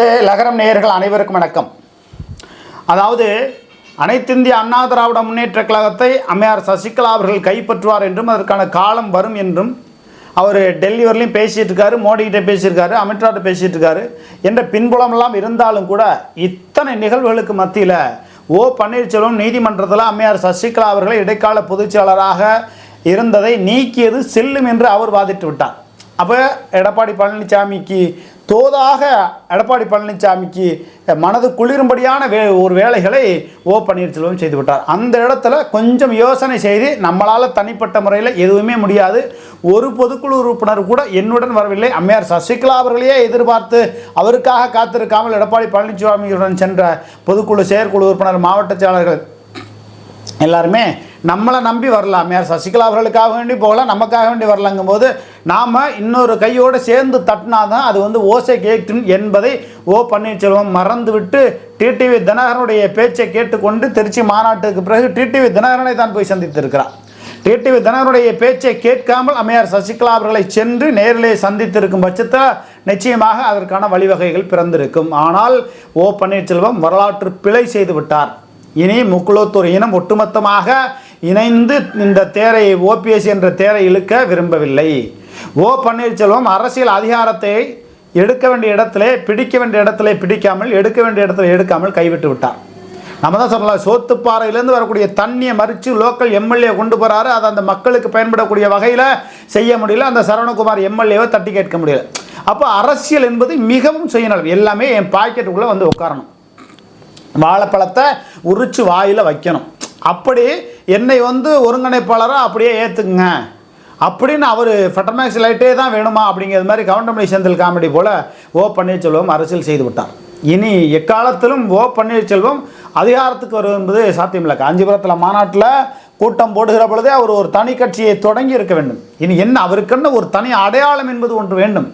லகரம் நேயர்கள் அனைவருக்கும் வணக்கம். அதாவது அனைத்திந்திய அண்ணா திராவிட முன்னேற்ற கழகத்தை அம்மையார் சசிகலா அவர்கள் கைப்பற்றுவார் என்றும் அதற்கான காலம் வரும் என்றும் அவர் டெல்லி வரலையும் பேசிகிட்டு இருக்காரு மோடிகிட்ட பேசியிருக்காரு அமித்ஷாட்ட பேசிகிட்டு இருக்காரு என்ற பின்புலமெல்லாம் இருந்தாலும் கூட இத்தனை நிகழ்வுகளுக்கு மத்தியில் ஓ பன்னீர்செல்வம் நீதிமன்றத்தில் அம்மையார் சசிகலா அவர்களை இடைக்கால பொதுச்செயலராக இருந்ததை நீக்கியது செல்லும் என்று அவர் வாதிட்டு விட்டார். அப்போ எடப்பாடி பழனிசாமிக்கு தோதாக எடப்பாடி பழனிசாமிக்கு மனது குளிரும்படியான வே ஒரு வேலைகளை ஓ பன்னீர்செல்வம் செய்து விட்டார். அந்த இடத்துல கொஞ்சம் யோசனை செய்து நம்மளால் தனிப்பட்ட முறையில் எதுவுமே முடியாது. ஒரு பொதுக்குழு உறுப்பினர் கூட என்னுடன் வரவில்லை. அம்மையார் சசிகலா அவர்களையே எதிர்பார்த்து அவருக்காக காத்திருக்காமல் எடப்பாடி பழனிசாமியுடன் சென்ற பொதுக்குழு செயற்குழு உறுப்பினர் மாவட்ட செயலாளர்கள் எல்லாருமே நம்மளை நம்பி வரலாம். யார் சசிகலா அவர்களுக்காக வேண்டி போகலாம் நமக்காக வேண்டி வரலாங்கும் போது நாம் இன்னொரு கையோடு சேர்ந்து தட்டினாதான் அது வந்து ஓசை கேட்கும் என்பதை ஓ பன்னீர்செல்வம் மறந்துவிட்டு டிடிவி தினகரனுடைய பேச்சை கேட்டுக்கொண்டு திருச்சி மாநாட்டுக்கு பிறகு டிடிவி தினகரனை தான் போய் சந்தித்திருக்கிறார். டிடிவி தினகரனுடைய பேச்சை கேட்காமல் அம்மையார் சசிகலா அவர்களை சென்று நேரிலே சந்தித்திருக்கும் பட்சத்தில் நிச்சயமாக அதற்கான வழிவகைகள் பிறந்திருக்கும். ஆனால் ஓ பன்னீர்செல்வம் வரலாற்று பிழை செய்து விட்டார் இனி முக்குளத்தூர் இனம் ஒட்டுமொத்தமாக இணைந்து இந்த தேரை ஓபிஎஸ் என்ற தேரை இழுக்க விரும்பவில்லை. ஓ பன்னீர்செல்வம் அரசியல் அதிகாரத்தை எடுக்க வேண்டிய இடத்திலே பிடிக்க வேண்டிய இடத்திலே பிடிக்காமல் எடுக்க வேண்டிய இடத்துல எடுக்காமல் கைவிட்டு விட்டார். நம்ம தான் சொல்லலாம் சோத்துப்பாறையிலேருந்து வரக்கூடிய தண்ணியை மறித்து லோக்கல் எம்எல்ஏ கொண்டு போகிறாரு அதை அந்த மக்களுக்கு பயன்படக்கூடிய வகையில் செய்ய முடியல. அந்த சரவணகுமார் எம்எல்ஏவை தட்டி கேட்க முடியல. அப்போ அரசியல் என்பது மிகவும் சுயநலம். எல்லாமே என் பாக்கெட்டுக்குள்ளே வந்து உட்காரணும். வாழைப்பழத்தை உரிச்சு வாயில் வைக்கணும். அப்படி என்னை வந்து ஒருங்கிணைப்பாளராக அப்படியே ஏற்றுக்குங்க அப்படின்னு அவர் ஃபெட்டமேக்ஸ் லைட்டே தான் வேணுமா அப்படிங்கிறது மாதிரி கவுண்டமணி செந்தில் காமெடி போல் ஓ பன்னீர்செல்வம் அரசியல் செய்து விட்டார். இனி எக்காலத்திலும் ஓ பன்னீர்செல்வம் அதிகாரத்துக்கு வருவது என்பது சாத்தியமில்லை. காஞ்சிபுரத்தில் மாநாட்டில் கூட்டம் போடுகிற பொழுதே அவர் ஒரு தனி கட்சியை தொடங்கி இருக்க வேண்டும். இனி என்ன அவருக்குன்னு ஒரு தனி அடையாளம் என்பது ஒன்று வேண்டும்.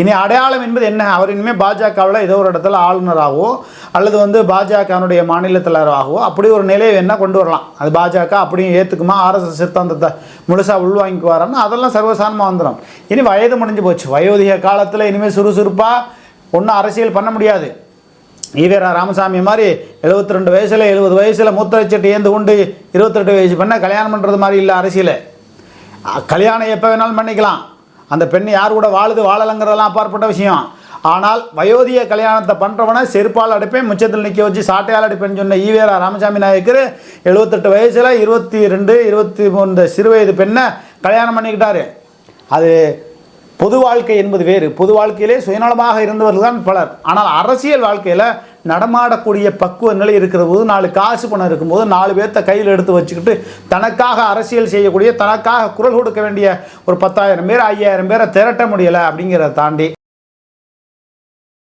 இனி அடையாளம் என்பது என்ன? அவர் இனிமேல் பாஜகவில் ஏதோ ஒரு இடத்துல ஆளுநராகவோ அல்லது வந்து பாஜகனுடைய மாநில தலைவராகவோ அப்படி ஒரு நிலையை என்ன கொண்டு வரலாம். அது பாஜக அப்படியும் ஏற்றுக்குமா ஆர்எஸ்எஸ் சித்தாந்தத்தை முழுசாக உள்வாங்கிக்குவாரான்னு அதெல்லாம் சர்வசாதாரணமாக வந்துடும் இனி வயது முடிஞ்சு போச்சு. வயோதிக காலத்தில் இனிமேல் சுறுசுறுப்பாக ஒன்றும் அரசியல் பண்ண முடியாது. ஈவேரா ராமசாமி மாதிரி எழுபத்தி ரெண்டு வயசில் எழுபது வயசில் மூத்தரைச்சட்டு ஏந்து கொண்டு இருபத்தெட்டு வயசு பண்ணால் கல்யாணம் பண்ணுறது மாதிரி இல்லை அரசியல். கல்யாணம் எப்போ வேணாலும் பண்ணிக்கலாம். அந்த பெண் யார் கூட வாழுது வாழலைங்கிறதெல்லாம் அப்பாற்பட்ட விஷயம். ஆனால் வயோதிய கல்யாணத்தை பண்ணுறவனை செருப்பால் அடிப்பேன் முச்சத்தில் நிற்க வச்சு சாட்டையால் அடிப்பேன்னு சொன்ன ஈவேரா ராமசாமி நாயக்கர் எழுபத்தெட்டு வயசில் இருபத்தி ரெண்டு இருபத்தி மூன்று சிறு வயது பெண்ணை கல்யாணம் பண்ணிக்கிட்டாரு. அது பொது வாழ்க்கை என்பது வேறு. பொது வாழ்க்கையிலே சுயநலமாக இருந்தவர்கள் தான் பலர். ஆனால் அரசியல் வாழ்க்கையில் நடமாடக்கூடிய பக்குவ நிலை இருக்கிற போது நாலு காசு பணம் இருக்கும்போது நாலு பேர்த்த கையில் எடுத்து வச்சுக்கிட்டு தனக்காக அரசியல் செய்யக்கூடிய தனக்காக குரல் கொடுக்க வேண்டிய ஒரு பத்தாயிரம் பேர் ஐயாயிரம் பேரை திரட்ட முடியலை அப்படிங்கிறத தாண்டி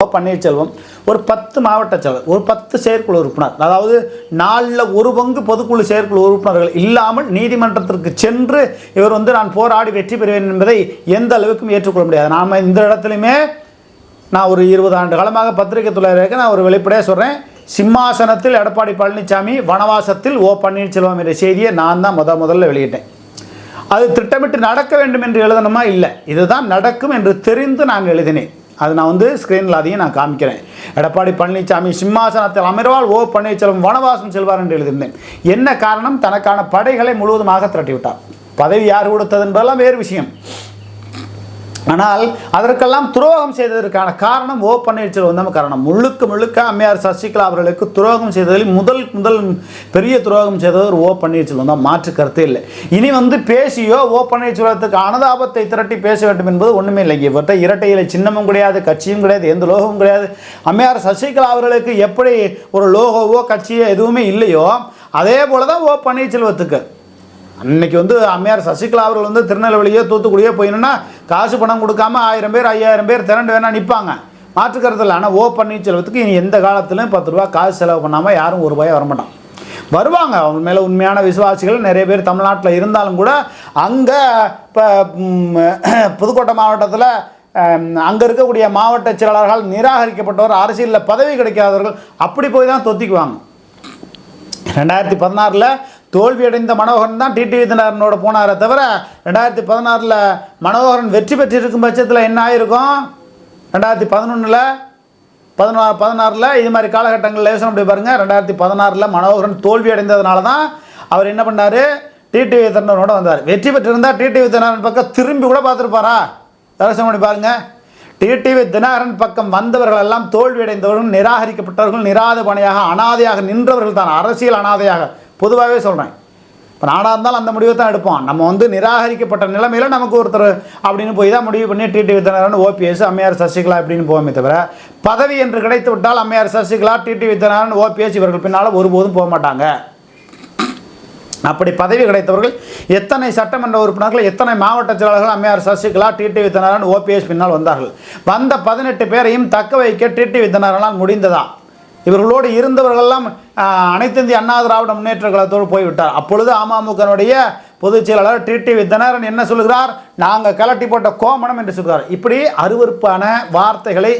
பன்னீர்செல்வம் ஒரு பத்து மாவட்ட செயலர் ஒரு பத்து செயற்குழு உறுப்பினர் அதாவது நாலில் ஒரு பங்கு பொதுக்குழு செயற்குழு உறுப்பினர்கள் இல்லாமல் நீதிமன்றத்திற்கு சென்று இவர் வந்து நான் போராடி வெற்றி பெறுவேன் என்பதை எந்த அளவுக்கும் ஏற்றுக்கொள்ள முடியாது. நாம் இந்த இடத்துலையுமே நான் ஒரு இருபது ஆண்டு காலமாக பத்திரிகை துறையாக நான் ஒரு வெளிப்படையாக சொல்கிறேன் சிம்மாசனத்தில் எடப்பாடி பழனிசாமி வனவாசத்தில் ஓ பன்னீர்செல்வம் என்ற செய்தியை நான் தான் முத முதல்ல வெளியிட்டேன். அது திட்டமிட்டு நடக்க வேண்டும் என்று எழுதணுமா? இல்லை. இதுதான் நடக்கும் என்று தெரிந்து நான் எழுதினேன். அது நான் வந்து ஸ்க்ரீனில் அதையும் நான் காமிக்கிறேன். எடப்பாடி பழனிசாமி சிம்மாசனத்தில் அமர்வால் ஓ பன்னீர்செல்வம் வனவாசம் செல்வார் என்று எழுதியிருந்தேன். என்ன காரணம்? தனக்கான படைகளை முழுவதுமாக திரட்டி விட்டார் பதவி யார் கொடுத்தது என்பதெல்லாம் வேறு விஷயம். ஆனால் அதற்கெல்லாம் துரோகம் செய்ததற்கான காரணம் ஓ பன்னீர்செல்வம் தான் காரணம். முழுக்க முழுக்க அம்மையார் சசிகலா அவர்களுக்கு துரோகம் செய்ததில் முதல் முதல் பெரிய துரோகம் செய்தவர் ஓ பன்னீர்செல்வம் தான். மாற்று கருத்தே இல்லை. இனி வந்து பேசியோ ஓ பன்னீர்செல்வத்துக்கு அனுதாபத்தை திரட்டி பேச வேண்டும் என்பது ஒன்றுமே இல்லை. இவர்கிட்ட இரட்டை இலை சின்னமும் கிடையாது கட்சியும் கிடையாது எந்த லோகமும் கிடையாது. அம்மையார் சசிகலா அவர்களுக்கு எப்படி ஒரு லோகோவோ கட்சியோ எதுவுமே இல்லையோ அதே போல தான் ஓ பன்னீர்செல்வத்துக்கு. அன்னைக்கு வந்து அம்மையார் சசிகலா அவர்கள் வந்து திருநெல்வேலியோ தூத்துக்குடியோ போயினா காசு பணம் கொடுக்காம ஆயிரம் பேர் ஐயாயிரம் பேர் திரண்டு வேணா நிற்பாங்க மாற்றுக்கிறது ஆனால் ஓ பன்னீர்செல்வத்துக்கு இனி எந்த காலத்திலும் பத்து ரூபா காசு செலவு பண்ணாமல் யாரும் ஒரு ரூபாய் வரமாட்டான். வருவாங்க. அவங்க மேலே உண்மையான விசுவாசிகள் நிறைய பேர் தமிழ்நாட்டில் இருந்தாலும் கூட அங்கே இப்போ புதுக்கோட்டை மாவட்டத்தில் அங்கே இருக்கக்கூடிய மாவட்ட செயலாளர்கள் நிராகரிக்கப்பட்டவர் அரசியலில் பதவி கிடைக்காதவர்கள் அப்படி போய் தான் தொத்திக்குவாங்க. ரெண்டாயிரத்தி பதினாறில் தோல்வியடைந்த மனோகரன் தான் டிடிவி விதினாரனோட போனாரே தவிர ரெண்டாயிரத்தி பதினாறில் மனோகரன் வெற்றி பெற்றிருக்கும் பட்சத்தில் என்ன ஆயிருக்கும்? ரெண்டாயிரத்தி பதினொன்றில் பதினாறு பதினாறில் இது மாதிரி காலகட்டங்களில் யோசனை பண்ணி பாருங்கள் ரெண்டாயிரத்தி பதினாறில் மனோகரன் தோல்வி அடைந்ததுனால தான் அவர் என்ன பண்ணார்? டிடிவி தினகரனோட வந்தார். வெற்றி பெற்றிருந்தால் டிடிவி தினகரன் பக்கம் திரும்பி கூட பார்த்துருப்பாரா? யோசனை பண்ணி பாருங்கள் டிடிவி தினகரன் பக்கம் வந்தவர்கள் எல்லாம் தோல்வி அடைந்தவர்கள் நிராகரிக்கப்பட்டவர்கள் நிராதபணியாக அனாதையாக நின்றவர்கள் தான். அரசியல் அனாதையாக. பொதுவாகவே சொல்கிறேன் இப்போ நாடாக இருந்தாலும் அந்த முடிவை தான் எடுப்போம். நம்ம வந்து நிராகரிக்கப்பட்ட நிலைமையில் நமக்கு ஒருத்தர் அப்படின்னு போய் தான் முடிவு பண்ணி டிடிவி வித்தனாரன் ஓபிஎஸ் அம்மையார் சசிகலா அப்படின்னு போவோமே தவிர பதவி என்று கிடைத்து விட்டால் அம்மையார் சசிகலா டிடிவி வித்தனாரன் ஓபிஎஸ் இவர்கள் பின்னால் ஒருபோதும் போக மாட்டாங்க. அப்படி பதவி கிடைத்தவர்கள் எத்தனை சட்டமன்ற உறுப்பினர்கள் எத்தனை மாவட்ட செயலாளர்கள் அம்மையார் சசிகலா டிடிவி வித்தனாரன் ஓபிஎஸ் பின்னால் வந்தார்கள். வந்த பதினெட்டு பேரையும் தக்க வைக்க டிடிவி தினகரனால் முடிந்ததா? இவர்களோடு இருந்தவர்களெல்லாம் அனைத்து இந்திய அண்ணா திராவிட முன்னேற்ற கழகத்தோடு போய்விட்டார். அப்பொழுது அமமுகனுடைய பொதுச் செயலாளர் டிடிவி வித்தனரன் என்ன சொல்கிறார் நாங்கள் கலட்டி போட்ட கோமணம் என்று சொல்கிறார் இப்படி அருவருப்பான வார்த்தைகளை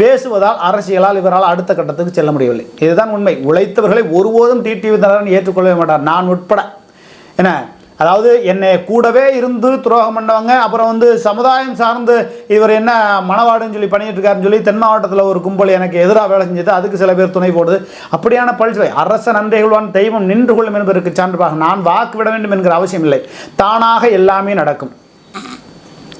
பேசுவதால் அரசியலால் இவரால் அடுத்த கட்டத்துக்கு செல்ல முடியவில்லை. இதுதான் உண்மை. உழைத்தவர்களை ஒருபோதும் டிடிவி வித்தனரன் ஏற்றுக்கொள்ளவே மாட்டார். நான் உட்பட. என்ன? அதாவது என்னை கூடவே இருந்து துரோகம் பண்ணவங்க அப்புறம் வந்து சமுதாயம் சார்ந்து இவர் என்ன மணவாடுன்னு சொல்லி பண்ணிட்டு இருக்காருன்னு சொல்லி தென் மாவட்டத்தில் ஒரு கும்பல் எனக்கு எதிராக வேலை செஞ்சது. அதுக்கு சில பேர் துணை போடுது. அப்படியான பழிச்சுவை அரச நன்றிகள்வான் தெய்வம் நின்று கொள்ளும் என்பதற்கு சான்றாக நான் வாக்கு விட வேண்டும் என்கிற அவசியம் இல்லை. தானாக எல்லாமே நடக்கும்.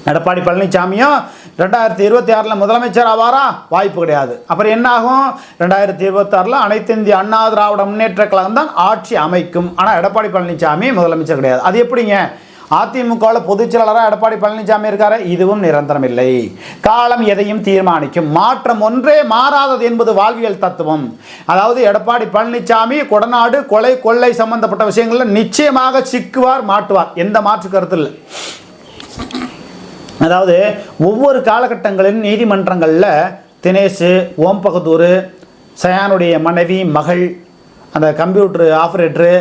எடப்பாடி பழனிசாமியும் ரெண்டாயிரத்தி இருபத்தி ஆறில் முதலமைச்சர் ஆவாரா? வாய்ப்பு கிடையாது. அப்புறம் என்ன ஆகும் ரெண்டாயிரத்தி இருபத்தாறில் அனைத்து இந்திய அண்ணா திராவிட முன்னேற்ற கழகம் தான் ஆட்சி அமைக்கும். ஆனால் எடப்பாடி பழனிசாமி முதலமைச்சர் கிடையாது. அது எப்படிங்க? அதிமுகவில் பொதுச் செயலாளராக எடப்பாடி பழனிசாமி இருக்காரு? இதுவும் நிரந்தரம் இல்லை. காலம் எதையும் தீர்மானிக்கும். மாற்றம் ஒன்றே மாறாதது என்பது வாழ்வியல் தத்துவம். அதாவது எடப்பாடி பழனிசாமி கொடநாடு கொலை கொள்ளை சம்பந்தப்பட்ட விஷயங்களில் நிச்சயமாக சிக்குவார் மாட்டுவார். எந்த மாற்று கருத்து இல்லை. அதாவது ஒவ்வொரு காலகட்டங்களின் நீதிமன்றங்களில் தினேஷ் ஓம் பகதூர் சயானுடைய மனைவி மகள் அந்த கம்ப்யூட்டர் ஆப்ரேட்டரு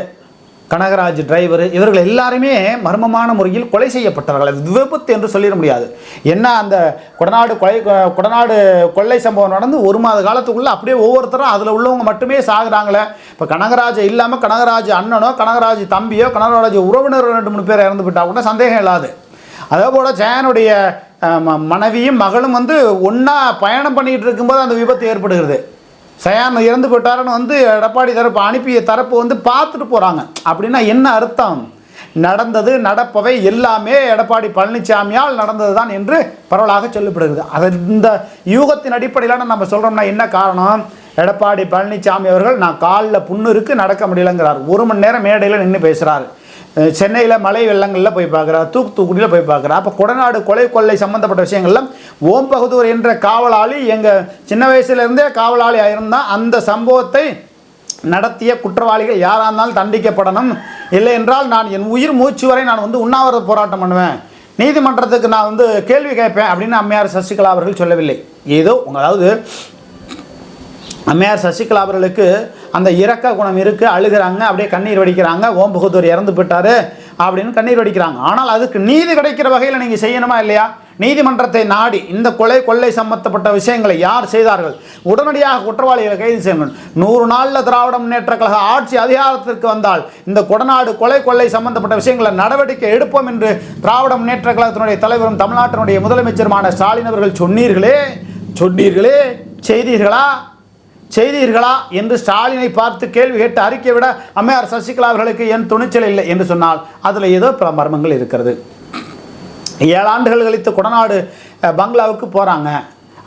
கனகராஜ் டிரைவர் இவர்கள் எல்லாருமே மர்மமான முறையில் கொலை செய்யப்பட்டவர்கள். அது விபத்து என்று சொல்லிட முடியாது. என்ன அந்த கொடநாடு கொலை கொடநாடு கொள்ளை சம்பவம் நடந்து ஒரு மாத காலத்துக்குள்ளே அப்படியே ஒவ்வொருத்தரும் அதில் உள்ளவங்க மட்டுமே சாகுறாங்களே. இப்போ கனகராஜ் இல்லாமல் கனகராஜ் அண்ணனோ கனகராஜ் தம்பியோ கனகராஜ் உறவினர் ரெண்டு மூணு பேர் இறந்து போயிட்டா கூட சந்தேகம் இல்லாது. அதே போல் ஜெயனுடைய ம- மனைவியும் மகளும் வந்து ஒன்றா பயணம் பண்ணிகிட்டு இருக்கும்போது அந்த விபத்து ஏற்படுகிறது. சயான் இறந்து போயிட்டாருன்னு வந்து எடப்பாடி தரப்பு அனுப்பிய தரப்பு வந்து பார்த்துட்டு போகிறாங்க அப்படின்னா என்ன அர்த்தம்? நடந்தது நடப்பவை எல்லாமே எடப்பாடி பழனிசாமியால் நடந்தது தான் என்று பரவலாக சொல்லப்படுகிறது அது இந்த யூகத்தின் அடிப்படையிலான நம்ம சொல்கிறோம்னா என்ன காரணம்? எடப்பாடி பழனிசாமி அவர்கள் நான் காலில் புண்ணு இருக்கு நடக்க முடியலங்கிறார். ஒரு மணி நேரம் மேடையில் நின்று பேசுகிறாரு சென்னையில் மலை வெள்ளங்களில் போய் பார்க்குறா தூக்கு தூக்குடியில் போய் பார்க்குறா. அப்போ கொடநாடு கொலை கொள்ளை சம்மந்தப்பட்ட விஷயங்கள்லாம் ஓம் பகதூர் என்ற காவலாளி எங்கள் சின்ன வயசுலேருந்தே காவலாளி இருந்தால் அந்த சம்பவத்தை நடத்திய குற்றவாளிகள் யாராக இருந்தாலும் தண்டிக்கப்படணும். இல்லை என்றால் நான் என் உயிர் மூச்சு வரை நான் வந்து உண்ணாவிரத போராட்டம் பண்ணுவேன். நீதிமன்றத்துக்கு நான் வந்து கேள்வி கேட்பேன் அப்படின்னு அம்மையார் சசிகலா அவர்கள் சொல்லவில்லை. ஏதோ உங்களாவது அம்மையார் சசிகலா அவர்களுக்கு அந்த இரக்க குணம் இருக்குது அழுகிறாங்க அப்படியே கண்ணீர் வடிக்கிறாங்க ஓம் பகதூர் இறந்து போயிட்டாரு அப்படின்னு கண்ணீர் வடிக்கிறாங்க. ஆனால் அதுக்கு நீதி கிடைக்கிற வகையில் நீங்கள் செய்யணுமா இல்லையா? நீதிமன்றத்தை நாடி இந்த கொலை கொள்ளை சம்பந்தப்பட்ட விஷயங்களை யார் செய்தார்கள்? உடனடியாக குற்றவாளிகளை கைது செய்யணும். நூறு நாளில் திராவிட முன்னேற்ற கழக ஆட்சி அதிகாரத்திற்கு வந்தால் இந்த கொடநாடு கொலை கொள்ளை சம்பந்தப்பட்ட விஷயங்களை நடவடிக்கை எடுப்போம் என்று திராவிட முன்னேற்ற கழகத்தினுடைய தலைவரும் தமிழ்நாட்டினுடைய முதலமைச்சருமான ஸ்டாலின் அவர்கள் சொன்னீர்களே? சொன்னீர்களே? செய்தீர்களா? செய்தீர்களா என்று ஸ்டாலினை பார்த்து கேள்வி கேட்டு அறிக்கை விட அம்மையார் சசிகலா அவர்களுக்கு என் துணிச்சல் இல்லை என்று சொன்னால் அதில் ஏதோ பல மர்மங்கள் இருக்கிறது. ஏழாண்டுகள் கழித்து கொடநாடு பங்களாவுக்கு போகிறாங்க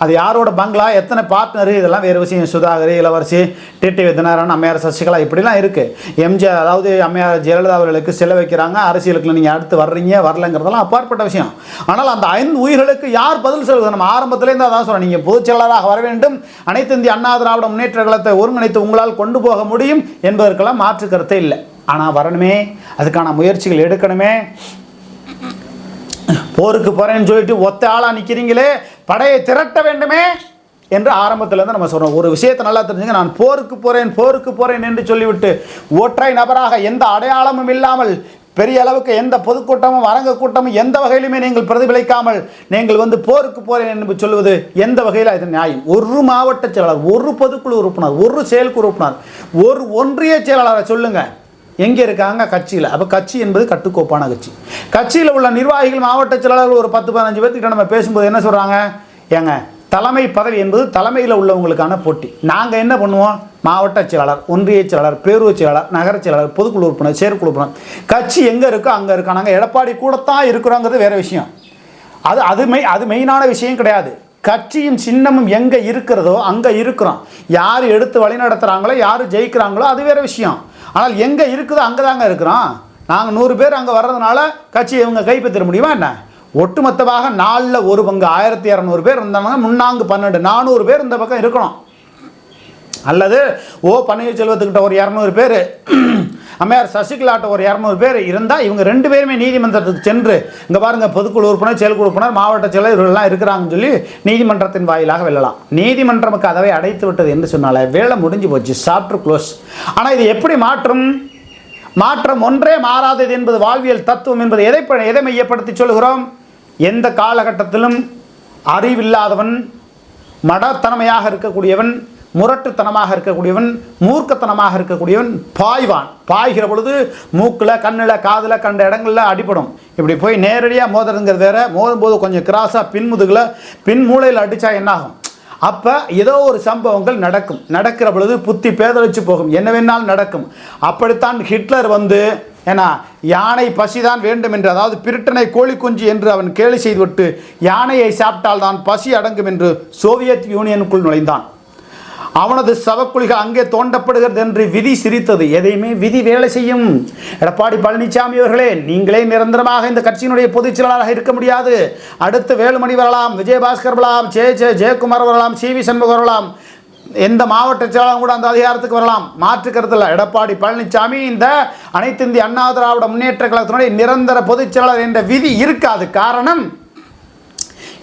அது யாரோட பங்களா எத்தனை பார்ட்னரு இதெல்லாம் வேறு விஷயம். சுதாகர் இளவரசி டிடி வித்தனாரன் அம்மையார் சசிகலா இப்படிலாம் இருக்குது எம்ஜிஆர் அதாவது அம்மையார் ஜெயலலிதா அவர்களுக்கு சில வைக்கிறாங்க. அரசியலுக்கு நீங்கள் அடுத்து வர்றீங்க வரலங்கிறதெல்லாம் அப்பாற்பட்ட விஷயம். ஆனால் அந்த ஐந்து உயிர்களுக்கு யார் பதில் சொல்வது? நம்ம ஆரம்பத்திலேருந்து அதான் சொல்கிறோம் நீங்கள் பொதுச் செயலாளராக வர வேண்டும். அனைத்து இந்திய அண்ணா திராவிட முன்னேற்ற கழகத்தை ஒருங்கிணைத்து உங்களால் கொண்டு போக முடியும் என்பதற்கெல்லாம் மாற்று கருத்தே இல்லை. ஆனால் வரணுமே அதுக்கான முயற்சிகள் எடுக்கணுமே. போருக்கு போகிறேன்னு சொல்லிட்டு ஒத்த ஆளாக நிற்கிறீங்களே படையை திரட்ட வேண்டுமே என்று ஆரம்பத்திலேருந்து நம்ம சொல்கிறோம் ஒரு விஷயத்தை நல்லா தெரிஞ்சுங்க. நான் போருக்கு போகிறேன் போருக்கு போகிறேன் என்று சொல்லிவிட்டு ஒற்றை நபராக எந்த அடையாளமும் இல்லாமல் பெரிய அளவுக்கு எந்த பொதுக்கூட்டமும் அரங்க கூட்டமும் எந்த வகையிலுமே நீங்கள் பிரதிபலிக்காமல் நீங்கள் வந்து போருக்கு போகிறேன் என்று சொல்லுவது எந்த வகையில் இது நியாயம்? ஒரு மாவட்ட செயலாளர் ஒரு பொதுக்குழு உறுப்பினர் ஒரு செயற்குழு உறுப்பினர் ஒரு ஒன்றிய செயலாளரை சொல்லுங்கள் எங்கே இருக்காங்க? கட்சியில். அப்போ கட்சி என்பது கட்டுக்கோப்பான கட்சி. கட்சியில் உள்ள நிர்வாகிகள் மாவட்ட செயலாளர்கள் ஒரு பத்து பதினஞ்சு பேர்த்துக்கிட்ட நம்ம பேசும்போது என்ன சொல்கிறாங்க ஏங்க தலைமை பதவி என்பது தலைமையில் உள்ளவங்களுக்கான போட்டி. நாங்கள் என்ன பண்ணுவோம்? மாவட்ட செயலாளர் ஒன்றிய செயலாளர் பேரூர் செயலாளர் நகர செயலாளர் பொதுக்குழு உறுப்பினர் செயற்குழு உறுப்பினர். கட்சி எங்கே இருக்கோ அங்கே இருக்கோம் நாங்கள் எடப்பாடி கூடத்தான் இருக்கிறோங்கிறது வேற விஷயம். அது அது மெய் அது மெயினான விஷயம் கிடையாது. கட்சியின் சின்னமும் எங்கே இருக்கிறதோ அங்கே இருக்கிறோம். யார் எடுத்து வழி நடத்துகிறாங்களோ யார் ஜெயிக்கிறாங்களோ அது வேற விஷயம். ஆனால் எங்கே இருக்குதோ அங்கே தாங்க இருக்கிறோம். நாங்கள் நூறு பேர் அங்கே வர்றதுனால கட்சி இவங்க கைப்பற்ற முடியுமா என்ன? ஒட்டுமொத்தமாக நாலில் ஒரு பங்கு ஆயிரத்தி இரநூறு பேர் இருந்தாங்க முன்னாங்கு பன்னெண்டு நானூறு பேர் இந்த பக்கம் இருக்கணும். அல்லது ஓ பன்னீர்செல்வத்துக்கிட்ட ஒரு இரநூறு பேர் அம்மையார் சசிகலாட்ட ஒரு இரநூறு பேர் இருந்தால் இவங்க ரெண்டு பேருமே நீதிமன்றத்துக்கு சென்று இங்கே பாருங்கள் பொதுக்குழு உறுப்பினர் செயற்குழு உறுப்பினர் மாவட்ட செயலர் இவர்கள்லாம் இருக்கிறாங்கன்னு சொல்லி நீதிமன்றத்தின் வாயிலாக வெல்லலாம். நீதிமன்றம் கதவை அடைத்து விட்டது என்று சொன்னால வேலை முடிஞ்சு போச்சு சாப்டர் க்ளோஸ். ஆனால் இது எப்படி மாற்றும்? மாற்றம் ஒன்றே மாறாதது என்பது வாழ்வியல் தத்துவம் என்பது எதை எதை மையப்படுத்தி சொல்கிறோம் எந்த காலகட்டத்திலும் அறிவில்லாதவன் மடத்தனமையாக இருக்கக்கூடியவன் முரட்டுத்தனமாக இருக்கக்கூடியவன் மூர்க்கத்தனமாக இருக்கக்கூடியவன் பாய்வான். பாய்கிற பொழுது மூக்கில் கண்ணில் காதில் கண்ட இடங்களில் அடிபடும். இப்படி போய் நேரடியாக மோதுறதுங்கிறது வேற. மோதும்போது கொஞ்சம் கிராஸாக பின்முதுகில் பின்மூலையில் அடித்தா என்னாகும்? அப்போ ஏதோ ஒரு சம்பவங்கள் நடக்கும். நடக்கிற பொழுது புத்தி பேதலிச்சு போகும். என்ன வேணாலும் நடக்கும். அப்படித்தான் ஹிட்லர் வந்து ஏன்னா யானை பசிதான் வேண்டும் என்று அதாவது பிரிட்டனை கோழி குஞ்சு என்று அவன் கேலி செய்துவிட்டு யானையை சாப்பிட்டால்தான் பசி அடங்கும் என்று சோவியத் யூனியனுக்குள் நுழைந்தான். அவனது சவக்குழிகள் அங்கே தோண்டப்படுகிறது என்று விதி சிரித்தது. எதையுமே விதி வேலை செய்யும். எடப்பாடி பழனிசாமி அவர்களே நீங்களே நிரந்தரமாக இந்த கட்சியினுடைய பொதுச் செயலாளராக இருக்க முடியாது. அடுத்து வேலுமணி வரலாம் விஜயபாஸ்கர் வரலாம் ஜே ஜே ஜெயக்குமார் வரலாம் சி வி சண்முகம் வரலாம். எந்த மாவட்ட செயலாளரும் கூட அந்த அதிகாரத்துக்கு வரலாம். மாற்று கருத்தில் எடப்பாடி பழனிசாமி இந்த அனைத்து இந்திய அண்ணா திராவிட முன்னேற்ற கழகத்தினுடைய நிரந்தர பொதுச் செயலாளர் என்ற விதி இருக்காது. காரணம்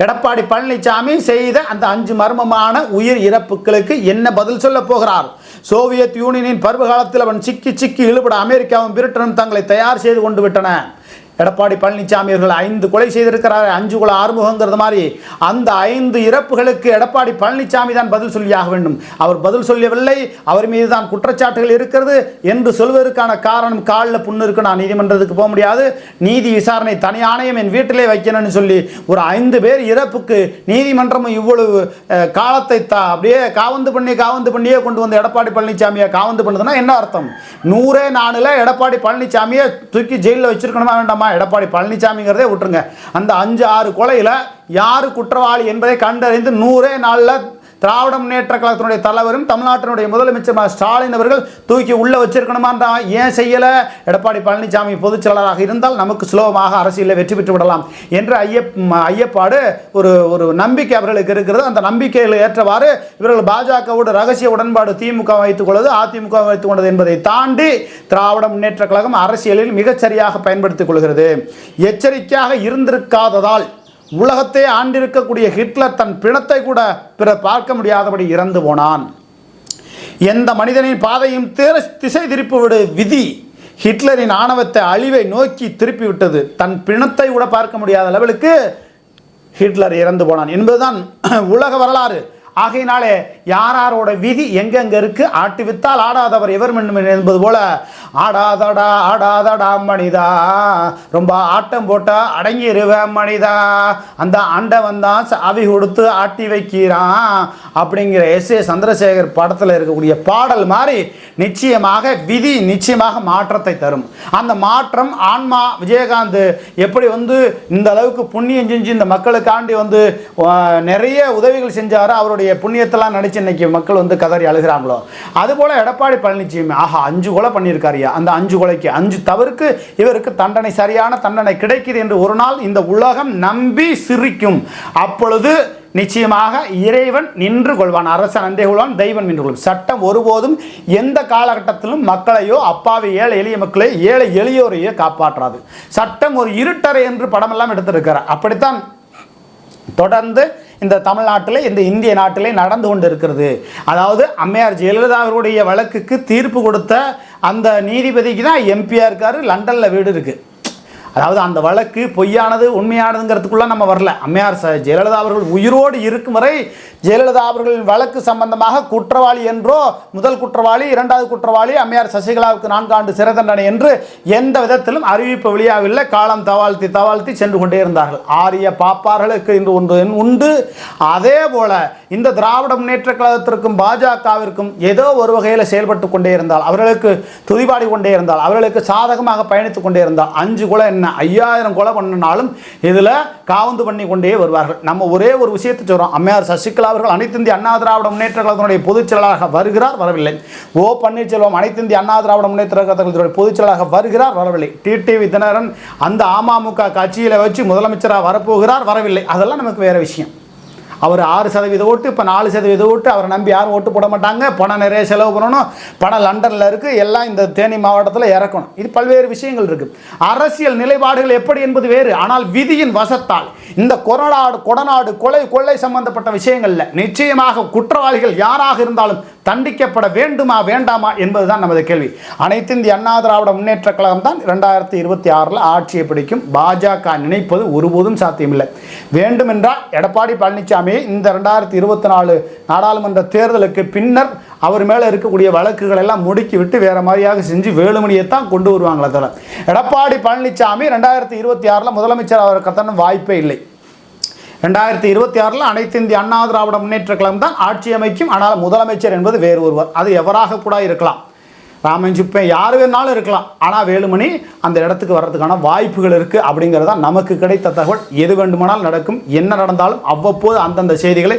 எடப்பாடி பழனிசாமி செய்த அந்த அஞ்சு மர்மமான உயிர் இறப்புகளுக்கு என்ன பதில் சொல்ல போகிறார்? சோவியத் யூனியனின் பருவகாலத்தில் அவன் சிக்கி சிக்கி இழுபட அமெரிக்காவும் பிரிட்டனும் தங்களை தயார் செய்து கொண்டு விட்டன. எடப்பாடி பழனிசாமி அவர்கள் ஐந்து கொலை செய்திருக்கிறார் அஞ்சு கொலை ஆறுமுகங்கிறது மாதிரி. அந்த ஐந்து இறப்புகளுக்கு எடப்பாடி பழனிசாமி தான் பதில் சொல்லியாக வேண்டும். அவர் பதில் சொல்லவில்லை அவர் மீது தான் குற்றச்சாட்டுகள் இருக்கிறது என்று சொல்வதற்கான காரணம் காலில் புண்ணு இருக்கு. நான் நீதிமன்றத்துக்கு போக முடியாது. நீதி விசாரணை தனி ஆணையம் என் வீட்டிலே வைக்கணும்னு சொல்லி ஒரு ஐந்து பேர் இறப்புக்கு நீதிமன்றமும் இவ்வளவு காலத்தை தா அப்படியே காவந்து பண்ணி காவந்து பண்ணியே கொண்டு வந்த எடப்பாடி பழனிசாமியை காவந்து பண்ணுதுன்னா என்ன அர்த்தம்? நூறே நாளில் எடப்பாடி பழனிசாமியை தூக்கி ஜெயிலில் வச்சிருக்கணுமா வேண்டாமா? எடப்பாடி பழனிசாமிங்கிறதே விட்டுருங்க. அந்த அஞ்சு ஆறு கொலையில் யார் குற்றவாளி என்பதை கண்டறிந்து நூறே நாளில் திராவிட முன்னேற்ற கழகத்தினுடைய தலைவரும் தமிழ்நாட்டினுடைய முதலமைச்சர் ஸ்டாலின் அவர்கள் தூக்கி உள்ள வச்சிருக்கணுமான்றா ஏன் செய்யல? எடப்பாடி பழனிசாமி பொதுச் செயலாளராக இருந்தால் நமக்கு சுலபமாக அரசியலில் வெற்றி பெற்று விடலாம் என்ற ஐயப் ஐயப்பாடு ஒரு ஒரு நம்பிக்கை அவர்களுக்கு இருக்கிறது. அந்த நம்பிக்கையில் ஏற்றவாறு இவர்கள் பாஜகவோடு ரகசிய உடன்பாடு திமுக வைத்துக் கொள்வது அதிமுக வைத்துக் கொண்டது என்பதை தாண்டி திராவிட முன்னேற்ற கழகம் அரசியலில் மிகச்சரியாக பயன்படுத்திக் கொள்கிறது. எச்சரிக்கையாக இருந்திருக்காததால் உலகத்தை ஆண்டிருக்கக்கூடிய ஹிட்லர் தன் பிணத்தை கூட பிறர் பார்க்க முடியாதபடி இறந்து போனான். எந்த மனிதனின் பாதையும் தேர திசை திருப்பி விடு விதி. ஹிட்லரின் ஆணவத்தை அழிவை நோக்கி திருப்பிவிட்டது தன் பிணத்தை கூட பார்க்க முடியாத லெவலுக்கு ஹிட்லர் இறந்து போனான். என்பதுதான் உலக வரலாறு. ஆகையினாலே யார் யாரோட விதி எங்கெங்க இருக்கு? ஆட்டி வித்தால் ஆடாதவர் எவர் என்பது போல ஆடாதடா ஆடாதடா மனிதா ரொம்ப ஆட்டம் போட்டா அடங்கிடுவேன் மனிதா அந்த ஆண்டவன் தான் சாவி கொடுத்து ஆட்டி வைக்கிறான் அப்படிங்கிற எஸ் ஏ சந்திரசேகர் படத்தில் இருக்கக்கூடிய பாடல் மாதிரி நிச்சயமாக விதி நிச்சயமாக மாற்றத்தை தரும். அந்த மாற்றம் ஆன்மா விஜயகாந்த் எப்படி வந்து இந்த அளவுக்கு புண்ணியம் செஞ்சு இந்த மக்களுக்காண்டி வந்து நிறைய உதவிகள் செஞ்சாரோ அவருடைய அவருடைய புண்ணியத்தெல்லாம் நினச்சி இன்னைக்கு மக்கள் வந்து கதறி அழுகிறாங்களோ? அதுபோல் எடப்பாடி பழனிசாமி ஆஹா அஞ்சு கொலை பண்ணியிருக்காருயா அந்த அஞ்சு கொலைக்கு அஞ்சு தவறுக்கு இவருக்கு தண்டனை சரியான தண்டனை கிடைக்குது என்று ஒரு நாள் இந்த உலகம் நம்பி சிரிக்கும். அப்பொழுது நிச்சயமாக இறைவன் நின்று கொள்வான் அரசன் அன்றே கொள்வான் தெய்வன் நின்று கொள்வான். சட்டம் ஒருபோதும் எந்த காலகட்டத்திலும் மக்களையோ அப்பாவி ஏழை எளிய மக்களை ஏழை எளியோரையோ காப்பாற்றாது. சட்டம் ஒரு இருட்டறை என்று படமெல்லாம் எடுத்திருக்கிறார். அப்படித்தான் தொடர்ந்து இந்த தமிழ்நாட்டில் இந்த இந்திய நாட்டிலே நடந்து கொண்டு இருக்கிறது அதாவது அம்மையார் ஜெயலலிதா அவருடைய வழக்குக்கு தீர்ப்பு கொடுத்த அந்த நீதிபதிக்கு தான் எம்பியாக இருக்கார் லண்டனில் வீடு இருக்குது அதாவது அந்த வழக்கு பொய்யானது உண்மையானதுங்கிறதுக்குள்ள நம்ம வரல. அம்மையார் ச ஜெயலலிதா அவர்கள் உயிரோடு இருக்கும் வரை ஜெயலலிதா அவர்களின் வழக்கு சம்பந்தமாக குற்றவாளி என்றோ முதல் குற்றவாளி இரண்டாவது குற்றவாளி அம்மையார் சசிகலாவுக்கு நான்காண்டு சிறை தண்டனை என்று எந்த விதத்திலும் அறிவிப்பு வெளியாகவில்லை. காலம் தவாழ்த்தி தவாழ்த்தி சென்று கொண்டே இருந்தார்கள். ஆரிய பாப்பார்களுக்கு இன்று ஒன்று உண்டு. அதே போல இந்த திராவிட முன்னேற்ற கழகத்திற்கும் பாஜகவிற்கும் ஏதோ ஒரு வகையில் செயல்பட்டு கொண்டே இருந்தால் அவர்களுக்கு துதிபாடி கொண்டே இருந்தால் அவர்களுக்கு சாதகமாக பயணித்துக் கொண்டே இருந்தால் அஞ்சு கொலை என்ன ஐயாயிரம் கொலை பண்ணினாலும் இதில் காவந்து பண்ணி கொண்டே வருவார்கள். நம்ம ஒரே ஒரு விஷயத்தை சொல்கிறோம் அம்மையார் சசிகலா அவர்கள் அனைத்து இந்திய அண்ணா திராவிட முன்னேற்ற கழகத்தினுடைய பொதுச் செயலாளராக வருகிறார் வரவில்லை. ஓ பன்னீர்செல்வம் அனைத்து இந்திய அண்ணா திராவிட முன்னேற்ற கழகத்தினுடைய பொதுச் செயலாளராக வருகிறார் வரவில்லை. டிடிவி தினகரன் அந்த அமமுக கட்சியில் வச்சு முதலமைச்சராக வரப்போகிறார் வரவில்லை. அதெல்லாம் நமக்கு வேறு விஷயம். அவர் ஆறு சதவீத ஓட்டு இப்போ நாலு சதவீத ஓட்டு அவரை நம்பி யாரும் ஓட்டு போட மாட்டாங்க. பணம் நிறைய செலவு பண்ணணும். பணம் லண்டனில் இருக்குது எல்லாம் இந்த தேனி மாவட்டத்தில் இறக்கணும். இது பல்வேறு விஷயங்கள் இருக்குது அரசியல் நிலைப்பாடுகள் எப்படி என்பது வேறு. ஆனால் விதியின் வசத்தால் இந்த கொரநாடு கொடநாடு கொலை கொள்ளை சம்பந்தப்பட்ட விஷயங்களில் நிச்சயமாக குற்றவாளிகள் யாராக இருந்தாலும் தண்டிக்கப்பட வேண்டுமா வேண்டாமா என்பதுதான் நமது கேள்வி. அனைத்து இந்திய அண்ணா திராவிட முன்னேற்ற கழகம் தான் இரண்டாயிரத்தி இருபத்தி ஆறில் ஆட்சியை பிடிக்கும். பாஜக நினைப்பது ஒருபோதும் சாத்தியமில்லை. வேண்டுமென்றால் எடப்பாடி பழனிசாமி இந்த ரெண்டாயிரத்தி இருபத்தி நாலு நாடாளுமன்ற தேர்தலுக்கு பின்னர் அவர் மேலே இருக்கக்கூடிய வழக்குகள் எல்லாம் முடுக்கி விட்டு வேற மாதிரியாக செஞ்சு வேலுமணியை தான் கொண்டு வருவாங்களே தவிர. எடப்பாடி பழனிசாமி ரெண்டாயிரத்தி இருபத்தி ஆறில் முதலமைச்சர் அவர் கத்தன வாய்ப்பே இல்லை. ரெண்டாயிரத்தி இருபத்தி ஆறில் அனைத்து இந்திய அண்ணா திராவிட முன்னேற்ற கழகம் தான் ஆட்சி அமைக்கும் ஆனால் முதலமைச்சர் என்பது வேறு ஒருவர். அது எவராக கூட இருக்கலாம். ராமன் சுப்பேன் யார் வேணாலும் இருக்கலாம். ஆனால் வேலுமணி அந்த இடத்துக்கு வர்றதுக்கான வாய்ப்புகள் இருக்குது அப்படிங்கிறது தான் நமக்கு கிடைத்த தகவல். எது வேண்டுமானால் நடக்கும். என்ன நடந்தாலும் அவ்வப்போது அந்தந்த செய்திகளை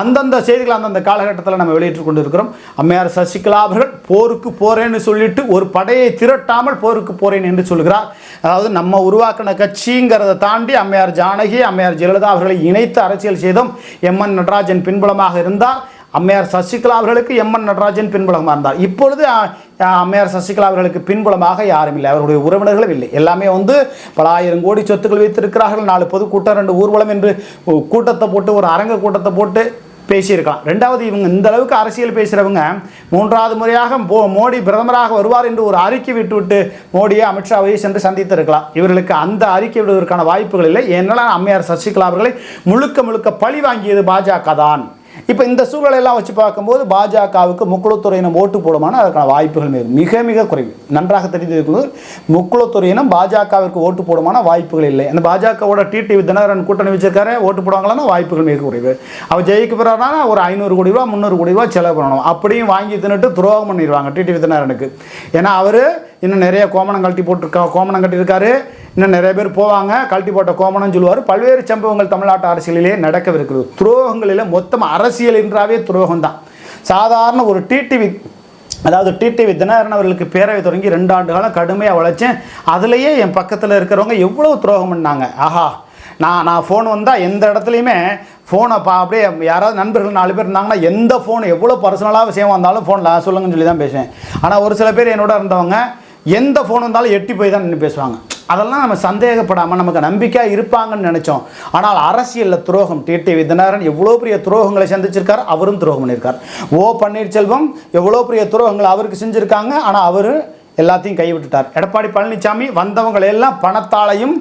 அந்தந்த செய்திகளை அந்தந்த காலகட்டத்தில் நம்ம வெளியிட்டு கொண்டு இருக்கிறோம் அம்மையார் சசிகலா அவர்கள் போருக்கு போகிறேன்னு சொல்லிட்டு ஒரு படையை திரட்டாமல் போருக்கு போகிறேன் என்று சொல்கிறார். அதாவது நம்ம உருவாக்கின கட்சிங்கிறத தாண்டி அம்மையார் ஜானகி அம்மையார் ஜெயலலிதா அவர்களை இணைத்து அரசியல் செய்தோம். எம். என். நடராஜன் பின்புலமாக இருந்தார். அம்மையார் சசிகலா அவர்களுக்கு எம். என். நடராஜன் பின்புலமாக இருந்தார். இப்பொழுது அம்மையார் சசிகலா அவர்களுக்கு பின்புலமாக யாரும் இல்லை. அவருடைய உறவினர்களும் இல்லை. எல்லாமே வந்து பல ஆயிரம் கோடி சொத்துக்கள் வைத்திருக்கிறார்கள். நாலு பொதுக்கூட்டம் ரெண்டு ஊர்வலம் என்று கூட்டத்தை போட்டு ஒரு அரங்க கூட்டத்தை போட்டு பேசியிருக்கலாம். ரெண்டாவது இவங்க இந்த அளவுக்கு அரசியல் பேசுகிறவங்க மூன்றாவது முறையாக போ மோடி பிரதமராக வருவார் என்று ஒரு அறிக்கை விட்டுவிட்டு மோடியை அமித்ஷாவை சென்று சந்தித்திருக்கலாம். இவர்களுக்கு அந்த அறிக்கை விடுவதற்கான வாய்ப்புகள் இல்லை. என்னால் அம்மையார் சசிகலா அவர்களை முழுக்க முழுக்க பழி வாங்கியது பாஜக தான். இப்போ இந்த சூழலெல்லாம் வச்சு பார்க்கும்போது பாஜகவுக்கு முக்குளத்துறையினம் ஓட்டு போடுமான அதற்கான வாய்ப்புகள் மிக மிக மிக குறைவு. நன்றாக தெரிந்திருக்கிறது முக்குளத்துறையினம் பாஜகவிற்கு ஓட்டு போடுமான வாய்ப்புகள் இல்லை. அந்த பாஜகவோட டிடிவி தினகரன் கூட்டணி வச்சிருக்காரு ஓட்டு போடுவாங்களான்னா வாய்ப்புகள் மிக குறைவு. அவர் ஜெயிக்க போகிறாருனா ஒரு ஐநூறு கோடி ரூபா முந்நூறு கோடி ரூபா செலவு பண்ணணும். அப்படியும் வாங்கி தின்னுட்டு துரோகம் பண்ணிடுவாங்க டிடிவி தினகரனுக்கு. ஏன்னா அவர் இன்னும் நிறைய கோமணம் கழட்டி போட்டிருக்கா கோமணம் கட்டியிருக்காரு. இன்னும் நிறைய பேர் போவாங்க. கழட்டி போட்ட கோமணம் சொல்லுவார். பல்வேறு சம்பவங்கள் தமிழ்நாட்டு அரசியலிலே நடக்கவிருக்கிறது. துரோகங்களில் மொத்தம் அரசியல் என்றாவே துரோகம் தான் சாதாரண ஒரு டிடிவி அதாவது டிடிவி தினகரன் அவர்களுக்கு பேரவை தொடங்கி ரெண்டு ஆண்டு காலம் கடுமையாக உழைச்சேன் அதுலேயே என் பக்கத்தில் இருக்கிறவங்க எவ்வளோ துரோகம் பண்ணாங்க ஆஹா நான் நான் ஃபோன் வந்தால் எந்த இடத்துலையுமே ஃபோனை பா அப்படியே யாராவது நண்பர்கள் நாலு பேர் இருந்தாங்கன்னா எந்த ஃபோன் எவ்வளோ பர்சனலாக விஷயம் வந்தாலும் ஃபோனில் சொல்லுங்கன்னு சொல்லி தான் பேசுவேன். ஆனால் ஒரு சில பேர் என்னோட இருந்தவங்க எந்த ஃபோன் வந்தாலும் எட்டி போய் தான் நின்று பேசுவாங்க. அதெல்லாம் நம்ம சந்தேகப்படாமல் நமக்கு நம்பிக்கையாக இருப்பாங்கன்னு நினச்சோம். ஆனால் அரசியலில் துரோகம் டிடிவி தினகரன் எவ்வளோ பெரிய துரோகங்களை சந்திச்சிருக்கார் அவரும் துரோகம் பண்ணியிருக்கார். ஓ பன்னீர்செல்வம் எவ்வளோ பெரிய துரோகங்களை அவருக்கு செஞ்சுருக்காங்க ஆனால் அவர் எல்லாத்தையும் கைவிட்டுட்டார். எடப்பாடி பழனிசாமி வந்தவங்களை எல்லாம் பணத்தாலையும்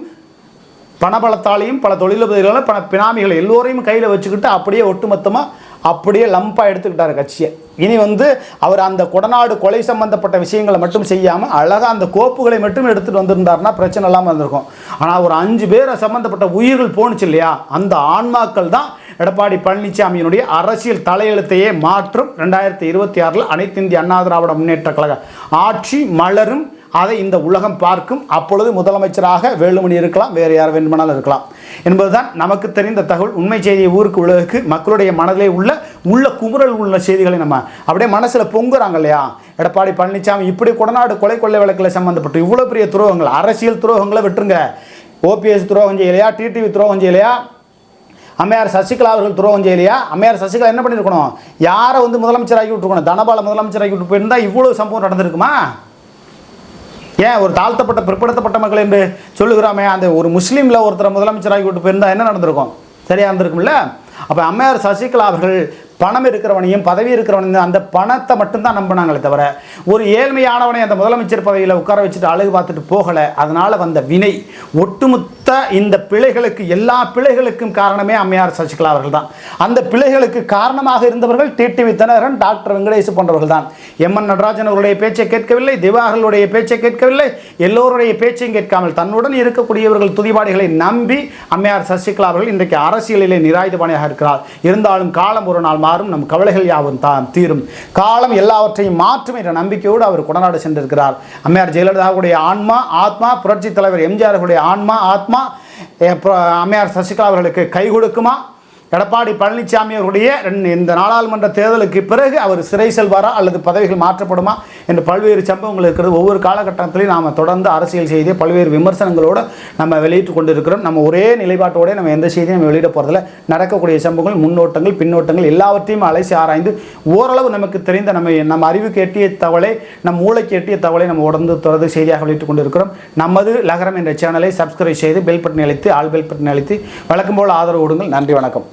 பணபலத்தாலையும் பல தொழிலதிபர்களால் பண பினாமிகள் எல்லோரையும் கையில் வச்சுக்கிட்டு அப்படியே ஒட்டுமொத்தமாக அப்படியே லம்பாக எடுத்துக்கிட்டார் கட்சியை. இனி வந்து அவர் அந்த கொடநாடு கொலை சம்பந்தப்பட்ட விஷயங்களை மட்டும் செய்யாமல் அழகாக அந்த கோப்புகளை மட்டும் எடுத்துகிட்டு வந்திருந்தார்னா பிரச்சனை இல்லாமல் இருந்திருக்கும் ஆனால் ஒரு அஞ்சு பேரை சம்மந்தப்பட்ட உயிர்கள் போணுச்சு இல்லையா? அந்த ஆன்மாக்கள் தான் எடப்பாடி பழனிசாமியினுடைய அரசியல் தலையெழுத்தையே மாற்றும். ரெண்டாயிரத்தி இருபத்தி ஆறில் அனைத்து இந்திய அண்ணா திராவிட முன்னேற்ற கழக ஆட்சி மலரும் அதை இந்த உலகம் பார்க்கும். அப்பொழுது முதலமைச்சராக வேலுமணி இருக்கலாம் வேறு யார் வேண்டுமானாலும் இருக்கலாம். என்பதுதான் நமக்கு தெரிந்த தகவல். உண்மை செய்தியை ஊருக்கு உலகுக்கு மக்களுடைய மனதிலே உள்ள உள்ள குமுறல் உள்ள செய்திகளை நம்ம அப்படியே மனசில் பொங்குறாங்க இல்லையா? எடப்பாடி பழனிசாமி இப்படி கொடநாடு கொலை கொள்ளை வழக்கில் சம்மந்தப்பட்டு இவ்வளோ பெரிய துரோகங்கள் அரசியல் துரோகங்களை விட்டுருங்க. ஓபிஎஸ் துரோகம் செய்யலையா? டிடிவி துரோகம் செய்யலையா? அம்மையார் சசிகலா அவர்கள் துரோகம் செய்யலையா? அம்மையார் சசிகலா என்ன பண்ணியிருக்கணும் யாரை வந்து முதலமைச்சராகி விட்டுருக்கணும்? தனபால முதலமைச்சராகி விட்டு போயிருந்தால் இவ்வளோ சம்பவம் நடந்திருக்குமா? ஏன் ஒரு தாழ்த்தப்பட்ட பிற்படுத்தப்பட்ட மக்கள் என்று சொல்லுகிறாமே அந்த ஒரு முஸ்லீமில் ஒருத்தரை முதலமைச்சராகி விட்டு போயிருந்தா என்ன நடந்திருக்கும்? சரியா இருந்திருக்கும்ல? அப்போ அம்மையார் சசிகலா அவர்கள் பணம் இருக்கிறவனையும் பதவி இருக்கிறவனையும் அந்த பணத்தை மட்டும்தான் நம்பினாங்களே தவிர ஒரு ஏழ்மையானவனை அந்த முதலமைச்சர் பதவியில் உட்கார வச்சுட்டு அழகு பார்த்துட்டு போகலை அதனால் வந்த வினை. ஒட்டுமொத்த இந்த பிழைகளுக்கு எல்லா பிழைகளுக்கும் காரணமே அம்மையார் சசிகலா அவர்கள் தான் அந்த பிழைகளுக்கு காரணமாக இருந்தவர்கள் டிடிவி தினகரன் டாக்டர் வெங்கடேஷ் போன்றவர்கள் தான் எம் என் நடராஜன் அவருடைய பேச்சை கேட்கவில்லை திவாகர்களுடைய பேச்சை கேட்கவில்லை எல்லோருடைய பேச்சையும் கேட்காமல் தன்னுடன் இருக்கக்கூடியவர்கள் துதிபாடிகளை நம்பி அம்மையார் சசிகலா அவர்கள் இன்றைக்கு அரசியலிலே நிராயுதபாணியாக இருக்கிறார். இருந்தாலும் காலம் ஒரு நாள் மாறும் நம் கவலைகள் யாவும் தான் தீரும். காலம் எல்லாவற்றையும் மாற்றும் என்ற நம்பிக்கையோடு அவர் குடநாடு சென்றிருக்கிறார். அம்மையார் ஜெயலலிதாவுடைய ஆன்மா ஆத்மா புரட்சி தலைவர் எம்ஜிஆர் ஆன்மா ஆத்மா அம்மையார் சசிகலா அவர்களுக்கு கை கொடுக்குமா? எடப்பாடி பழனிசாமி அவருடைய இந்த நாடாளுமன்ற தேர்தலுக்கு பிறகு அவர் சிறை செல்வாரா அல்லது பதவிகள் மாற்றப்படுமா என்று பல்வேறு சம்பவங்கள் இருக்கிறது. ஒவ்வொரு காலகட்டத்திலையும் நாம் தொடர்ந்து அரசியல் செய்தியை பல்வேறு விமர்சனங்களோடு நம்ம வெளியிட்டு கொண்டு இருக்கிறோம் நம்ம ஒரே நிலைப்பாட்டோட நம்ம எந்த செய்தியும் நம்ம வெளியிட போகிறதில்ல நடக்கக்கூடிய சம்பவங்கள் முன்னோட்டங்கள் பின்னோட்டங்கள் எல்லாவற்றையும் அலைசி ஆராய்ந்து ஓரளவு நமக்கு தெரிந்த நம்ம நம்ம அறிவுக்கு எட்டிய தவளை நம் மூளைக்கு எட்டிய தவளை நம்ம உடந்து தொடர்ந்து செய்தியாக வெளியிட்டு கொண்டு இருக்கிறோம் நமது லகரம் என்ற சேனலை சப்ஸ்கிரைப் செய்து பெல் பட்டன் அழைத்து ஆல் பெல் பட்டன் அழைத்து வழக்கம் போல் ஆதரவு கொடுங்கள். நன்றி வணக்கம்.